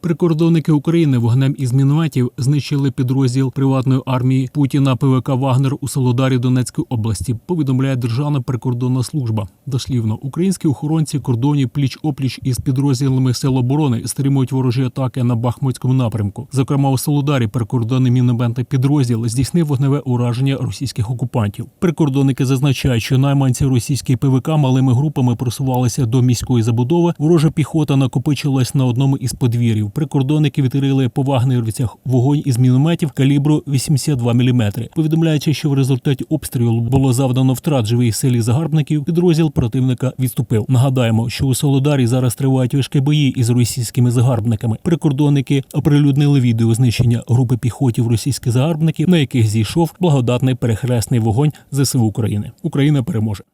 Прикордонники України вогнем із мінометів знищили підрозділ приватної армії Путіна ПВК Вагнер у Солодарі Донецької області. Повідомляє Державна прикордонна служба. Дослівно, українські охоронці кордонів пліч опліч із підрозділами сил оборони стримують ворожі атаки на Бахмутському напрямку. Зокрема, у Солодарі прикордонний мінометний підрозділ здійснив вогневе ураження російських окупантів. Прикордонники зазначають, що найманці російської ПВК малими групами просувалися до міської забудови. Ворожа піхота накопичилась на одному із подвір'їв. Прикордонники відкрили по вагнерівцях вогонь із мінометів калібру 82 мм. Повідомляючи, що в результаті обстрілу було завдано втрат живій силі загарбників. Підрозділ противника відступив. Нагадаємо, що у Солодарі зараз тривають важкі бої із російськими загарбниками. Прикордонники оприлюднили відео знищення групи піхотів російських загарбників, на яких зійшов благодатний перехресний вогонь ЗСУ України. Україна переможе.